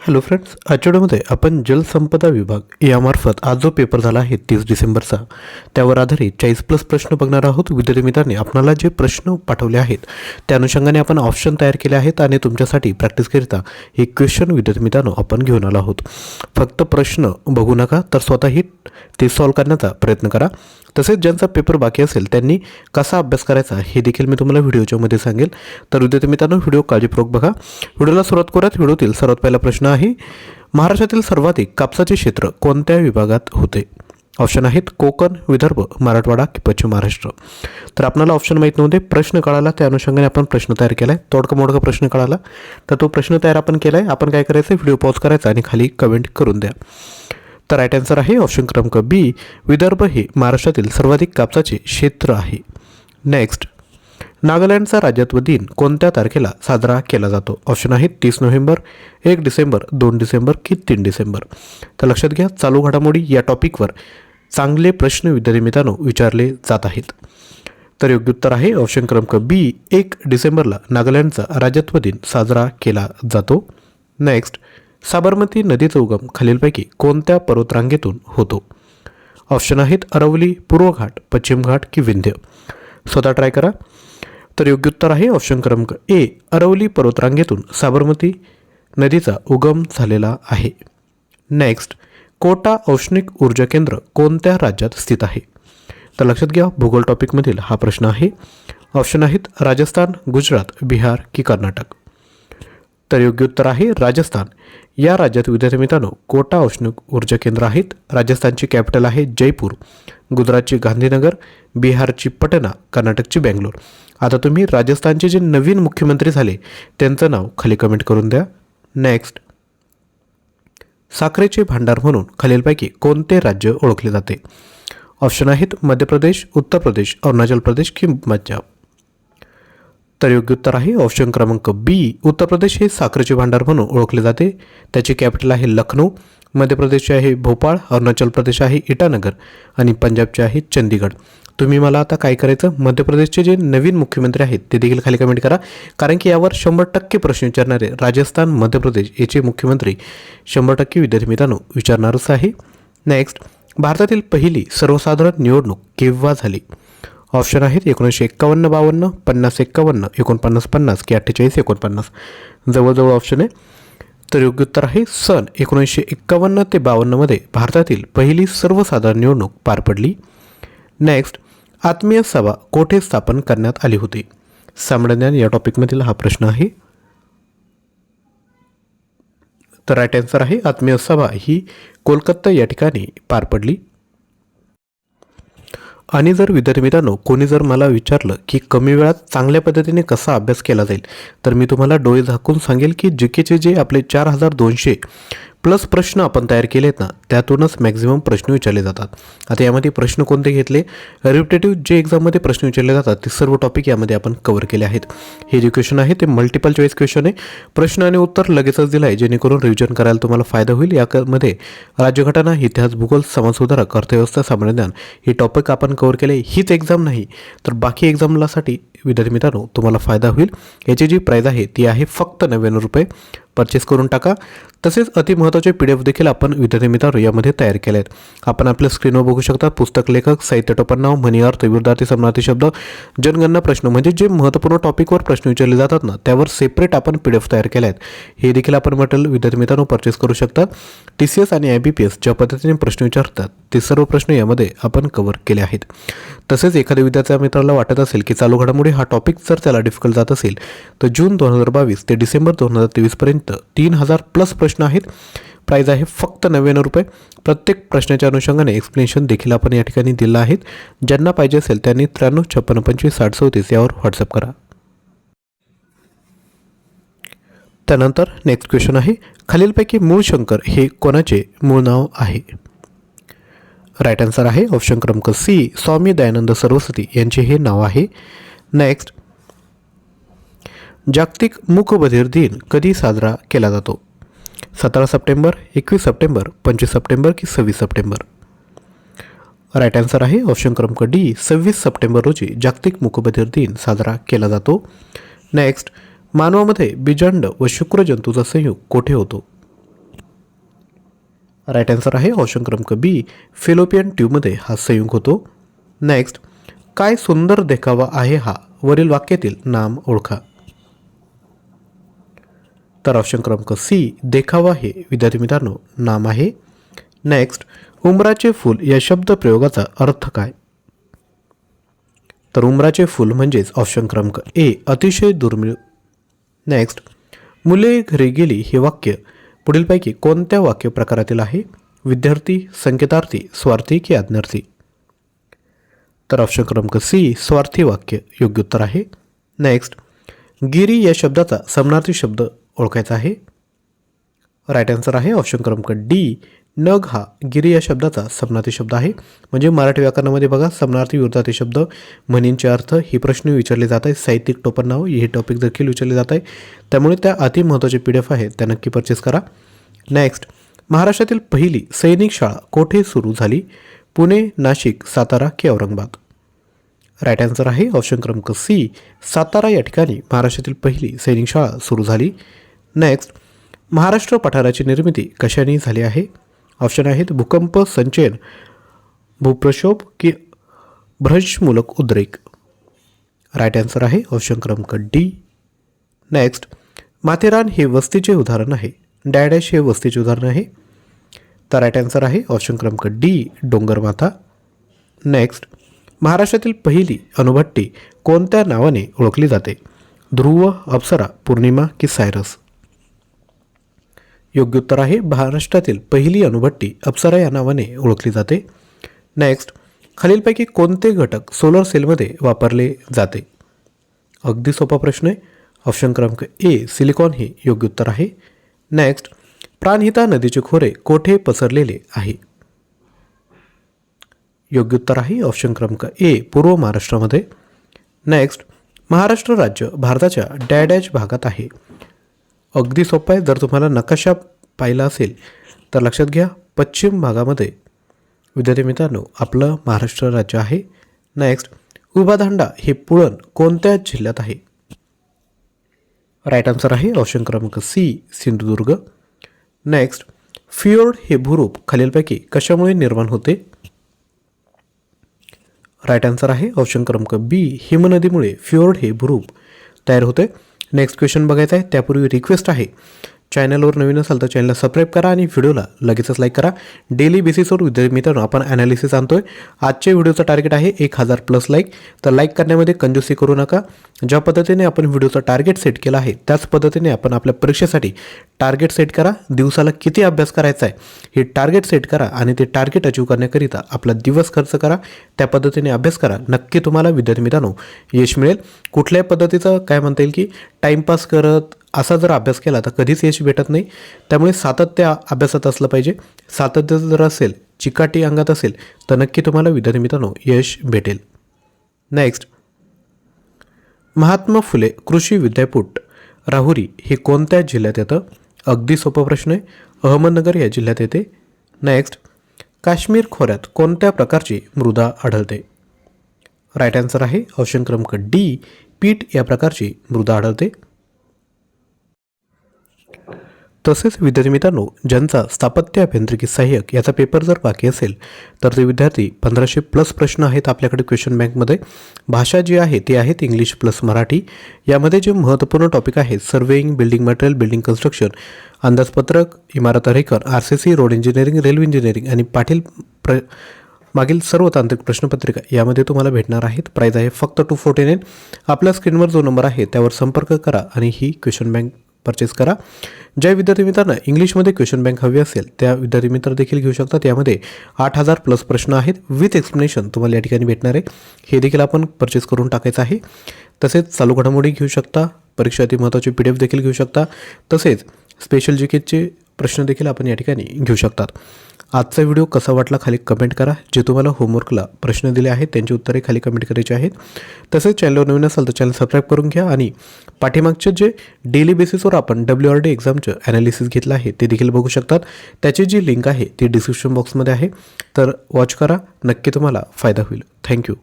Hello friends आठवड्यामध्ये आपण जलसंपदा विभाग यामार्फत आज जो पेपर झाला आहे तीस डिसेंबरचा त्यावर आधारित चाळीस प्लस प्रश्न बघणार आहोत. विद्यार्थी मित्रांनी आपणाला जे प्रश्न पाठवले आहेत त्या अनुषंगाने आपण ऑप्शन तयार केले आहेत आणि तुमच्यासाठी प्रॅक्टिसकरिता हे क्वेश्चन विद्यार्थी मित्रांनो आपण घेऊन आलो आहोत. फक्त प्रश्न बघू नका तर स्वतःही ते सॉल्व करण्याचा प्रयत्न करा. तसेच ज्यांचा पेपर बाकी असेल त्यांनी कसा अभ्यास करायचा हे देखील मी तुम्हाला व्हिडिओच्यामध्ये सांगेल. तर विद्यार्थी मित्रांनो व्हिडिओ काळजीपूर्वक बघा. व्हिडिओला सुरुवात करूयात. व्हिडिओतील सर्वात पहिला प्रश्न आहे महाराष्ट्रातील सर्वाधिक कापसाचे क्षेत्र कोणत्या विभागात होते? ऑप्शन आहेत कोकण विदर्भ मराठवाडा की पश्चिम महाराष्ट्र. तर आपल्याला ऑप्शन माहीत नव्हते प्रश्न कळाला त्या अनुषंगाने आपण प्रश्न तयार केला आहे तोडका मोडका प्रश्न कळाला. तर तो प्रश्न तयार आपण केला आहे आपण काय करायचं व्हिडिओ पॉज करायचा आणि खाली कमेंट करून द्या. तर राईट आन्सर आहे. ऑप्शन क्रमांक बी विदर्भ हे महाराष्ट्रातील सर्वाधिक कापसाचे क्षेत्र आहे. नेक्स्ट नागालँडचा राज्यत्व दिन कोणत्या तारखेला साजरा केला जातो? ऑप्शन आहे तीस नोव्हेंबर एक डिसेंबर दोन डिसेंबर की तीन डिसेंबर. तर लक्षात घ्या चालू घडामोडी या टॉपिकवर चांगले प्रश्न विद्यार्थी मित्रांनो विचारले जात आहेत. तर योग्य उत्तर आहे ऑप्शन क्रमांक बी एक डिसेंबरला नागालँडचा राज्यत्व दिन साजरा केला जातो. नेक्स्ट साबरमती नदीचा उगम खालीलपैकी कोणत्या पर्वतरांगेतून होतो? ऑप्शन आहेत अरवली पूर्व घाट पश्चिम घाट की विंध्य. स्वतः ट्राय करा. तर योग्य उत्तर आहे ऑप्शन क्रमांक ए अरवली पर्वतरांगेतून साबरमती नदीचा उगम झालेला आहे. नेक्स्ट कोटा औष्णिक ऊर्जा केंद्र कोणत्या राज्यात स्थित आहे? तर लक्षात घ्या भूगोल टॉपिकमधील हा प्रश्न आहे. ऑप्शन आहेत राजस्थान गुजरात बिहार की कर्नाटक. तर योग्य उत्तर आहे राजस्थान. या राज्यात विद्यार्थी मित्रांनो कोटा औष्णिक ऊर्जा केंद्र आहेत. राजस्थानची कॅपिटल आहे जयपूर. गुजरातची गांधीनगर बिहारची पटना कर्नाटकची बँगलोर. आता तुम्ही राजस्थानचे जे नवीन मुख्यमंत्री झाले त्यांचं नाव खाली कमेंट करून द्या. नेक्स्ट साखरेचे भांडार म्हणून खालीलपैकी कोणते राज्य ओळखले जाते? ऑप्शन आहेत मध्य प्रदेश उत्तर प्रदेश अरुणाचल प्रदेश की पंजाब तर योग्य उत्तर आहे ऑप्शन क्रमांक बी उत्तर प्रदेश हे साखरेचे भांडार म्हणून ओळखले जाते. त्याची कॅपिटल आहे लखनौ मध्य प्रदेशचे आहे भोपाळ अरुणाचल प्रदेश आहे इटानगर आणि पंजाबचे आहे चंदीगड. तुम्ही मला आता काय करायचं? मध्य प्रदेशचे जे नवीन मुख्यमंत्री आहेत ते देखील खाली कमेंट करा. कारण की यावर शंभर टक्के प्रश्न विचारणारे राजस्थान मध्य प्रदेश याचे मुख्यमंत्री शंभर टक्के विद्यार्थी मित्रांनो विचारणारच आहे. नेक्स्ट भारतातील पहिली सर्वसाधारण निवडणूक केव्हा झाली? ऑप्शन आहेत एकोणीसशे एक्कावन्न बावन्न पन्नास एक्कावन्न एकोणपन्नास पन्नास की अठ्ठेचाळीस एकोणपन्नास. जवळजवळ ऑप्शन आहे. तर योग्य उत्तर आहे सन. एकोणीसशे एक्कावन्न ते बावन्नमध्ये भारतातील पहिली सर्वसाधारण निवडणूक पार पडली. नेक्स्ट आत्मीय सभा कोठे स्थापन करण्यात आली होती? सामान्यज्ञान या टॉपिकमधील हा प्रश्न आहे. तर राईट आन्सर आहे आत्मीय सभा ही कोलकाता या ठिकाणी पार पडली. आणि जर विद्यार्थी मित्रांनो कोणी जर मला विचारलं की कमी वेळात चांगल्या पद्धतीने कसा अभ्यास केला जाईल तर मी तुम्हाला डोळे झाकून सांगेल की जी केचे जे आपले चार हजार दोनशे प्लस प्रश्न आपण तयार केले आहेत ना त्यातूनच मॅक्झिमम प्रश्न विचारले जातात. आता यामध्ये प्रश्न कोणते घेतले? रिपिटेटिव्ह जे एक्झाममध्ये प्रश्न विचारले जातात ते सर्व टॉपिक यामध्ये आपण कव्हर केले आहेत. हे जे क्वेश्चन आहे ते मल्टिपल चॉईस क्वेश्चन आहे. प्रश्न आणि उत्तर लगेचच दिलं आहे जेणेकरून रिव्हिजन करायला तुम्हाला फायदा होईल. यामध्ये राज्यघटना इतिहास भूगोल समाजसुधारक अर्थव्यवस्था सामान्य ज्ञान हे टॉपिक आपण कव्हर केले. हीच एक्झाम नाही तर बाकी एक्झामलासाठी विद्यार्थी मित्रांनो तुम्हाला फायदा होईल. याची जी प्राईज आहे ती आहे फक्त नव्याण्णव रुपये. परचेस करून टाका. तसेच अतिमहत्त्वाचे पी डी एफ देखील आपण विद्यार्थी मित्र यामध्ये तयार केले आहेत. आपण आपल्या स्क्रीनवर बघू शकता पुस्तक लेखक साहित्य टोपन्नाव मनिहार म्हणी अर्थ शब्द जनगणना प्रश्न. म्हणजे जे महत्त्वपूर्ण टॉपिकवर प्रश्न विचारले जातात ना त्यावर सेपरेट आपण पी डी एफ तयार केले आहेत. हे देखील आपण मटेरियल विद्यार्थी मित्रांनो परचेस करू शकता. टी सी एस आणि आय बी पी एस ज्या पद्धतीने प्रश्न विचारतात ते सर्व प्रश्न यामध्ये आपण कव्हर केले आहेत. तसेच एखाद्या विद्यार्थ्या मित्राला वाटत असेल की चालू घडामोडी हा टॉपिक जर त्याला डिफिकल्ट जात असेल तर जून दोन हजार बावीस ते डिसेंबर दोन हजार तेवीसपर्यंत तीन हजार प्लस प्रश्न आहेत. प्राईज आहे फक्त नव्याण्णव रुपये. प्रत्येक प्रश्नाच्या अनुषंगाने एक्सप्लेनेशन देखील आपण या ठिकाणी दिलं आहे ज्यांना पाहिजे असेल त्यांनी त्र्याण्णव छप्पन्न पंचवीस साठ चौतीस यावर व्हॉट्सअप करा. त्यानंतर नेक्स्ट क्वेश्चन आहे खालीलपैकी मूळ शंकर हे कोणाचे मूळ नाव आहे? राईट आन्सर आहे ऑप्शन क्रमांक सी स्वामी दयानंद सरस्वती यांचे हे नाव आहे. नेक्स्ट जागतिक मूकबधीर दिन कधी साजरा केला जातो? सतरा सप्टेंबर एकवीस सप्टेंबर पंचवीस सप्टेंबर की सव्वीस सप्टेंबर? राईट आन्सर आहे ऑप्शन क्रमांक डी सव्वीस सप्टेंबर रोजी जागतिक मुखबधिर दिन साजरा केला जातो. नेक्स्ट मानवामध्ये बीजांड व शुक्रजंतूचा संयोग कोठे होतो? राईट आन्सर आहे ऑप्शन क्रमांक बी फिलोपियन ट्यूबमध्ये हा संयुग होतो. नेक्स्ट काय सुंदर देखावा आहे हा? वरील वाक्यातील नाम ओळखा. तर ऑप्शन क्रमांक सी देखावा हे. विद्यार्थी मित्रांनो नाम आहे. नेक्स्ट उमराचे फूल या शब्द प्रयोगाचा अर्थ काय? तर उमराचे फूल म्हणजेच ऑप्शन क्रमांक ए अतिशय दुर्मिळ. नेक्स्ट मुले घरी गेली हे वाक्य पुढीलपैकी कोणत्या वाक्य प्रकारातील आहे? विद्यार्थी संकेतार्थी स्वार्थी की आज्ञार्थी? तर ऑप्शन क्रमांक सी स्वार्थी वाक्य योग्य उत्तर आहे. नेक्स्ट गिरी या शब्दाचा समनार्थी शब्द ओळखायचा आहे. राईट आन्सर आहे ऑप्शन क्रमांक डी नग हा गिरी या शब्दाचा समनार्थी शब्द आहे. म्हणजे मराठी व्याकरणामध्ये बघा समनार्थी विरोधार्थी शब्द म्हणींचे अर्थ हे प्रश्न विचारले जात आहे साहित्यिक टोपण नाव हे टॉपिक देखील विचारले जात आहे. त्यामुळे त्या अति महत्त्वाचे पी डी एफ आहे त्या नक्की परचेस करा. नेक्स्ट महाराष्ट्रातील पहिली सैनिक शाळा कोठे सुरू झाली? पुणे नाशिक सातारा की औरंगाबाद? राईट आन्सर आहे ऑप्शन क्रमांक सी सातारा या ठिकाणी महाराष्ट्रातील पहिली सैनिक शाळा सुरू झाली. नेक्स्ट महाराष्ट्र पठाराची निर्मिती कशाने झाली आहे? ऑप्शन आहेत भूकंप संचयन भूप्रक्षोभ की भ्रंशमूलक उद्रेक? राईट आन्सर आहे ऑप्शन क्रमांक डी नेक्स्ट माथेरान हे वस्तीचे उदाहरण आहे. डॅडॅश हे वस्तीचे उदाहरण आहे. तर राईट आन्सर आहे ऑप्शन क्रमांक डी डोंगरमाथा. नेक्स्ट महाराष्ट्रातील पहिली अणुभट्टी कोणत्या नावाने ओळखली जाते? ध्रुव अप्सरा पौर्णिमा की सायरस? योग्य उत्तर आहे. महाराष्ट्रातील पहिली अणुभट्टी अप्सरा या नावाने ओळखली जाते. नेक्स्ट खालीलपैकी कोणते घटक सोलर सेलमध्ये वापरले जाते? अगदी सोपा प्रश्न आहे. ऑप्शन क्रमांक ए सिलिकॉन हे योग्य उत्तर आहे. नेक्स्ट प्राणहिता नदीचे खोरे कोठे पसरलेले आहे? योग्य उत्तर आहे. ऑप्शन क्रमांक ए पूर्व महाराष्ट्रामध्ये. नेक्स्ट महाराष्ट्र राज्य भारताच्या डॅडॅच भागात आहे. अगदी सोपं आहे. जर तुम्हाला नकाशा पाहिला असेल तर लक्षात घ्या पश्चिम भागामध्ये. विद्यार्थी मित्रांनो आपलं महाराष्ट्र राज्य आहे. नेक्स्ट उभा हे पुळण कोणत्या जिल्ह्यात आहे? राईट आन्सर आहे ऑप्शन क्रमांक सी सिंधुदुर्ग. नेक्स्ट फियोर्ड हे भूरूप खालीलपैकी कशामुळे निर्माण होते? राईट आन्सर आहे ऑप्शन क्रमांक बी हिमनदीमुळे फ्योर्ड हे भूरूप तयार होते. नेक्स्ट क्वेश्चन बघायचा आहे. त्यापूर्वी रिक्वेस्ट आहे. चॅनलवर नवीन असाल तर चॅनलला सबस्क्राईब करा आणि व्हिडिओला लगेचच लाईक करा. डेली बेसिसवर विद्यार्थी मित्रांनो आपण ॲनालिसिस आणतोय. आजच्या व्हिडिओचं टार्गेट आहे एक हजार प्लस लाईक तर लाईक करण्यामध्ये कंजूसी करू नका. ज्या पद्धतीने आपण व्हिडिओचं टार्गेट सेट केलं आहे त्याच पद्धतीने आपण आपल्या परीक्षेसाठी टार्गेट सेट करा. दिवसाला किती अभ्यास करायचा आहे हे टार्गेट सेट करा आणि ते टार्गेट अचीव करण्याकरिता आपला दिवस खर्च करा. त्या पद्धतीने अभ्यास करा. नक्की तुम्हाला विद्यार्थी मित्रांनो यश मिळेल. कुठल्याही पद्धतीचं काय म्हणता येईल की टाईमपास करत असा जर अभ्यास केला तर कधीच यश भेटत नाही. त्यामुळे सातत्य अभ्यासात असलं पाहिजे. सातत्य जर असेल चिकाटी अंगात असेल तर नक्की तुम्हाला विद्यार्थी मित्रांनो यश भेटेल. नेक्स्ट महात्मा फुले कृषी विद्यापीठ राहुरी हे कोणत्या जिल्ह्यात येतं? अगदी सोपा प्रश्न आहे. अहमदनगर या जिल्ह्यात येते. नेक्स्ट काश्मीर खोऱ्यात कोणत्या प्रकारची मृदा आढळते? राईट आन्सर आहे ऑप्शन क्रमांक डी पीठ या प्रकारची मृदा आढळते. तसेच विद्यार्थी मित्रांनो ज्यांचा स्थापत्य अभियांत्रिकी सहाय्यक याचा पेपर जर बाकी असेल तर ते विद्यार्थी पंधराशे प्लस प्रश्न आहेत आपल्याकडे क्वेश्चन बँकमध्ये भाषा जी आहे ती आहेत इंग्लिश प्लस मराठी. यामध्ये जे महत्त्वपूर्ण टॉपिक आहेत surveying building material building construction अंदाजपत्रक इमारत रेकर R C C road engineering railway engineering आणि पाटील प्र मागील सर्व तांत्रिक प्रश्नपत्रिका यामध्ये तुम्हाला भेटणार आहेत. प्राईज आहे फक्त टू फोर्टी नाईन आपल्या स्क्रीनवर जो नंबर आहे त्यावर संपर्क करा आणि ही क्वेश्चन बँक परचेस करा. ज्या विद्यार्थी मित्रांना इंग्लिशमध्ये क्वेश्चन बँक हवी असेल त्या विद्यार्थी मित्र देखील घेऊ शकतात यामध्ये आठ हजार प्लस प्रश्न आहेत. विथ एक्सप्लेनेशन तुम्हाला या ठिकाणी भेटणार आहे. हे देखील आपण परचेस करून टाकायचं आहे. तसेच चालू घडामोडी घेऊ शकता. परीक्षा अति महत्त्वाचे पी डी एफ देखील घेऊ शकता. तसेच स्पेशल जी केचे प्रश्न देखील आपण या ठिकाणी घेऊ शकतात. आजचा व्हिडिओ कसा वाटला खाली कमेंट करा. जे तुम्हाला होमवर्कला प्रश्न दिले आहेत त्यांची उत्तरे खाली कमेंट करायची आहेत. तसेच चॅनलवर नवीन असाल तर चॅनल सबस्क्राईब करून घ्या आणि पाठीमागचे जे डेली बेसिसवर आपण डब्ल्यू आर डी एक्झामचं ॲनालिसिस घेतलं आहे ते देखील बघू शकतात. त्याची जी लिंक आहे ती डिस्क्रिप्शन बॉक्समध्ये आहे. तर वॉच करा. नक्की तुम्हाला फायदा होईल. थँक्यू